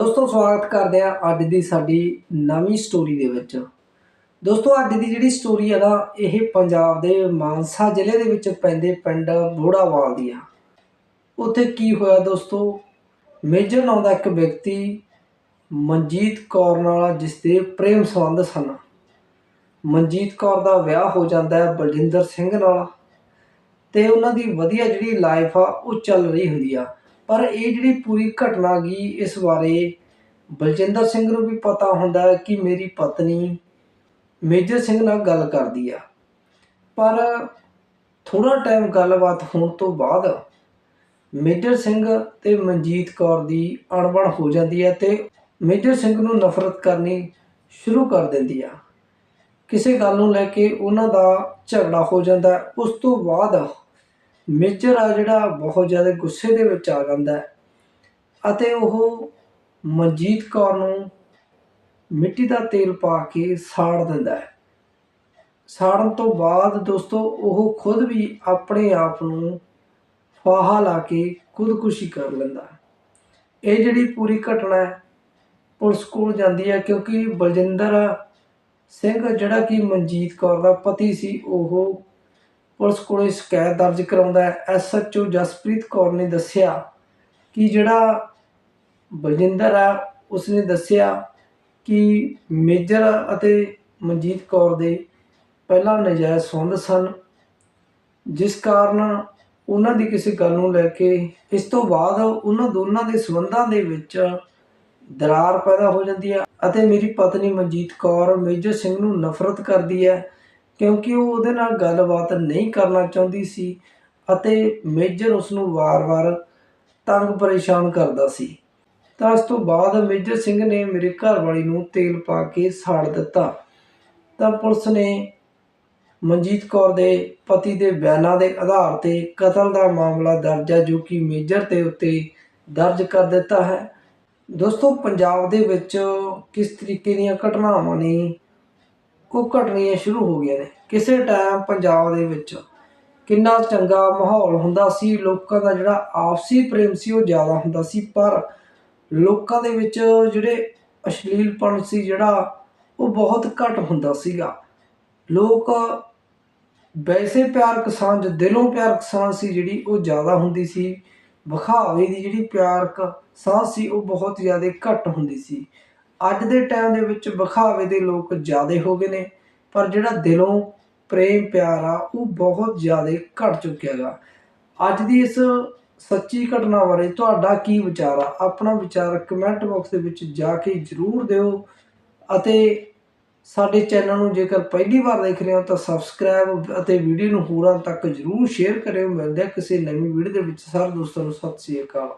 ਦੋਸਤੋ, ਸਵਾਗਤ ਕਰਦੇ ਆ ਅੱਜ ਦੀ ਸਾਡੀ ਨਵੀਂ ਸਟੋਰੀ ਦੇ ਵਿੱਚ। ਦੋਸਤੋ, ਅੱਜ ਦੀ ਜਿਹੜੀ ਸਟੋਰੀ ਹੈ ਨਾ, ਇਹ ਪੰਜਾਬ ਦੇ ਮਾਨਸਾ ਜ਼ਿਲ੍ਹੇ ਦੇ ਵਿੱਚ ਪੈਂਦੇ ਪਿੰਡ ਬੋੜਾਵਾਲ ਦੀ ਆ। ਉੱਥੇ ਕੀ ਹੋਇਆ ਦੋਸਤੋ? ਮੇਜਰ ਨਾਂ ਦਾ ਇੱਕ ਵਿਅਕਤੀ ਮਨਜੀਤ ਕੌਰ ਨਾਲ ਜਿਸ ਦੇ ਪ੍ਰੇਮ ਸੰਬੰਧ ਸਨ। ਮਨਜੀਤ ਕੌਰ ਦਾ ਵਿਆਹ ਹੋ ਜਾਂਦਾ ਹੈ ਬਲਜਿੰਦਰ ਸਿੰਘ ਨਾਲ ਤੇ ਉਹਨਾਂ ਦੀ ਵਧੀਆ ਜਿਹੜੀ ਲਾਈਫ ਆ, ਉਹ ਚੱਲ ਰਹੀ ਹੁੰਦੀ ਆ। ਪਰ ਇਹ ਜਿਹੜੀ ਪੂਰੀ ਘਟਨਾ ਗਈ ਇਸ ਬਾਰੇ ਬਲਜਿੰਦਰ ਸਿੰਘ ਨੂੰ ਵੀ ਪਤਾ ਹੁੰਦਾ ਕਿ ਮੇਰੀ ਪਤਨੀ ਮੇਜਰ ਸਿੰਘ ਨਾਲ ਗੱਲ ਕਰਦੀ ਆ। ਪਰ ਥੋੜਾ ਟਾਈਮ ਗੱਲਬਾਤ ਹੋਣ ਤੋਂ ਬਾਅਦ ਮੇਜਰ ਸਿੰਘ ਤੇ ਮਨਜੀਤ ਕੌਰ ਦੀ ਅਣਬਣ ਹੋ ਜਾਂਦੀ ਹੈ ਤੇ ਮੇਜਰ ਸਿੰਘ ਨੂੰ ਨਫ਼ਰਤ ਕਰਨੀ ਸ਼ੁਰੂ ਕਰ ਦਿੰਦੀ ਆ। ਕਿਸੇ ਗੱਲ ਨੂੰ ਲੈ ਕੇ ਉਹਨਾਂ ਦਾ ਝਗੜਾ ਹੋ ਜਾਂਦਾ। ਉਸ ਤੋਂ ਬਾਅਦ ਮੇਜਰ ਆ ਜਿਹੜਾ ਬਹੁਤ ਜ਼ਿਆਦਾ ਗੁੱਸੇ ਦੇ ਵਿੱਚ ਆ ਜਾਂਦਾ ਹੈ ਅਤੇ ਉਹ ਮਨਜੀਤ ਕੌਰ ਨੂੰ ਮਿੱਟੀ ਦਾ ਤੇਲ ਪਾ ਕੇ ਸਾੜ ਦਿੰਦਾ ਹੈ। ਸਾੜਨ ਤੋਂ ਬਾਅਦ ਦੋਸਤੋ, ਉਹ ਖੁਦ ਵੀ ਆਪਣੇ ਆਪ ਨੂੰ ਫਾਹਾ ਲਾ ਕੇ ਖੁਦਕੁਸ਼ੀ ਕਰ ਲੈਂਦਾ ਇਹ ਜਿਹੜੀ ਪੂਰੀ ਘਟਨਾ ਹੈ, ਪੁਲਿਸ ਕੋਲ ਜਾਂਦੀ ਹੈ ਕਿਉਂਕਿ ਬਲਜਿੰਦਰ ਸਿੰਘ, ਜਿਹੜਾ ਕਿ ਮਨਜੀਤ ਕੌਰ ਦਾ ਪਤੀ ਸੀ, ਉਹ ਪੁਲਿਸ ਕੋਲੇ ਸ਼ਿਕਾਇਤ ਦਰਜ ਕਰਾਉਂਦਾ ਹੈ। ਐਸਐਚਓ ਜਸਪ੍ਰੀਤ ਕੌਰ ਨੇ ਦੱਸਿਆ ਕਿ ਜਿਹੜਾ ਬਲਜਿੰਦਰ ਆ, ਉਸਨੇ ਦੱਸਿਆ ਕਿ ਮੇਜਰ ਅਤੇ ਮਨਜੀਤ ਕੌਰ ਦੇ ਪਹਿਲਾਂ ਨਜਾਇਜ਼ ਸੰਬੰਧ ਸਨ, ਜਿਸ ਕਾਰਨ ਉਹਨਾਂ ਦੀ ਕਿਸੇ ਗੱਲ ਨੂੰ ਲੈ ਕੇ ਇਸ ਤੋਂ ਬਾਅਦ ਉਹਨਾਂ ਦੋਨਾਂ ਦੇ ਸੰਬੰਧਾਂ ਦੇ ਵਿੱਚ ਦਰਾਰ ਪੈਦਾ ਹੋ ਜਾਂਦੀ ਹੈ ਅਤੇ ਮੇਰੀ ਪਤਨੀ ਮਨਜੀਤ ਕੌਰ ਮੇਜਰ ਸਿੰਘ ਨੂੰ ਨਫ਼ਰਤ ਕਰਦੀ ਹੈ। ਕਿਉਂਕਿ ਉਹ ਉਹਦੇ ਨਾਲ ਗੱਲਬਾਤ ਨਹੀਂ ਕਰਨਾ ਚਾਹੁੰਦੀ ਸੀ ਅਤੇ ਮੇਜਰ ਉਸ ਨੂੰ ਵਾਰ-ਵਾਰ ਤੰਗ ਪਰੇਸ਼ਾਨ ਕਰਦਾ ਸੀ। ਤਾਂ ਇਸ ਤੋਂ ਬਾਅਦ ਮੇਜਰ ਸਿੰਘ ਨੇ ਮੇਰੇ ਘਰ ਵਾਲੀ ਨੂੰ ਤੇਲ ਪਾ ਕੇ ਸਾੜ ਦਿੱਤਾ। ਤਾਂ ਪੁਲਿਸ ਨੇ ਮਨਜੀਤ ਕੌਰ ਦੇ ਪਤੀ ਦੇ ਬਿਆਨਾਂ ਦੇ ਆਧਾਰ ਤੇ ਕਤਲ ਦਾ ਮਾਮਲਾ ਦਰਜ ਹੈ, ਜੋ ਕਿ ਮੇਜਰ ਤੇ ਉੱਤੇ ਦਰਜ ਕਰ ਦਿੱਤਾ ਹੈ। ਦੋਸਤੋ, ਪੰਜਾਬ ਦੇ ਵਿੱਚ ਕਿਸ ਤਰੀਕੇ ਦੀਆਂ ਘਟਨਾਵਾਂ ਨੇ ਉਹ ਘਟਣੀਆਂ ਸ਼ੁਰੂ ਹੋ ਗਈਆਂ ਨੇ। ਕਿਸੇ ਟਾਈਮ ਪੰਜਾਬ ਦੇ ਵਿੱਚ ਕਿੰਨਾ ਚੰਗਾ ਮਾਹੌਲ ਹੁੰਦਾ ਸੀ, ਲੋਕਾਂ ਦਾ ਜਿਹੜਾ ਆਪਸੀ ਪ੍ਰੇਮ ਸੀ ਉਹ ਜ਼ਿਆਦਾ ਹੁੰਦਾ ਸੀ, ਪਰ ਲੋਕਾਂ ਦੇ ਵਿੱਚ ਜਿਹੜੇ ਅਸ਼ਲੀਲਪਣ ਸੀ ਜਿਹੜਾ, ਉਹ ਬਹੁਤ ਘੱਟ ਹੁੰਦਾ ਸੀਗਾ। ਲੋਕ ਵੈਸੇ ਪਿਆਰ ਕਿਸਾਨ ਜੋ ਦਿਲੋਂ ਪਿਆਰ ਕਿਸਾਨ ਸੀ ਜਿਹੜੀ ਉਹ ਜ਼ਿਆਦਾ ਹੁੰਦੀ ਸੀ। ਵਿਖਾਵੇ ਦੀ ਜਿਹੜੀ ਪਿਆਰ ਕਿਸਾਨ ਸੀ ਉਹ ਬਹੁਤ ਜ਼ਿਆਦਾ ਘੱਟ ਹੁੰਦੀ ਸੀ। ਅੱਜ ਦੇ ਟਾਈਮ ਦੇ ਵਿੱਚ ਵਿਖਾਵੇ ਦੇ ਲੋਕ ਜ਼ਿਆਦਾ ਹੋ ਗਏ ਨੇ, ਪਰ ਜਿਹੜਾ ਦਿਲੋਂ ਪ੍ਰੇਮ ਪਿਆਰ ਆ, ਉਹ ਬਹੁਤ ਜ਼ਿਆਦਾ ਘਟ ਚੁੱਕਿਆ ਗਾ ਅੱਜ ਦੀ ਇਸ ਸੱਚੀ ਘਟਨਾ ਬਾਰੇ ਤੁਹਾਡਾ ਕੀ ਵਿਚਾਰ ਆ? ਆਪਣਾ ਵਿਚਾਰ ਕਮੈਂਟ ਬਾਕਸ ਦੇ ਵਿੱਚ ਜਾ ਕੇ ਜਰੂਰ ਦਿਓ ਅਤੇ ਸਾਡੇ ਚੈਨਲ ਨੂੰ ਜੇਕਰ ਪਹਿਲੀ ਵਾਰ ਦੇਖ ਰਹੇ ਹੋ ਤਾਂ ਸਬਸਕ੍ਰਾਈਬ ਅਤੇ ਵੀਡੀਓ ਨੂੰ ਹੋਰਾਂ ਤੱਕ ਜਰੂਰ ਸ਼ੇਅਰ ਕਰਿਓ। ਮਿਲਦੇ ਆ ਕਿਸੇ ਨਵੀਂ ਵੀਡੀਓ ਦੇ ਵਿੱਚ। ਸਾਰੇ ਦੋਸਤਾਂ ਨੂੰ ਸਤਿ ਸ੍ਰੀ ਅਕਾਲ।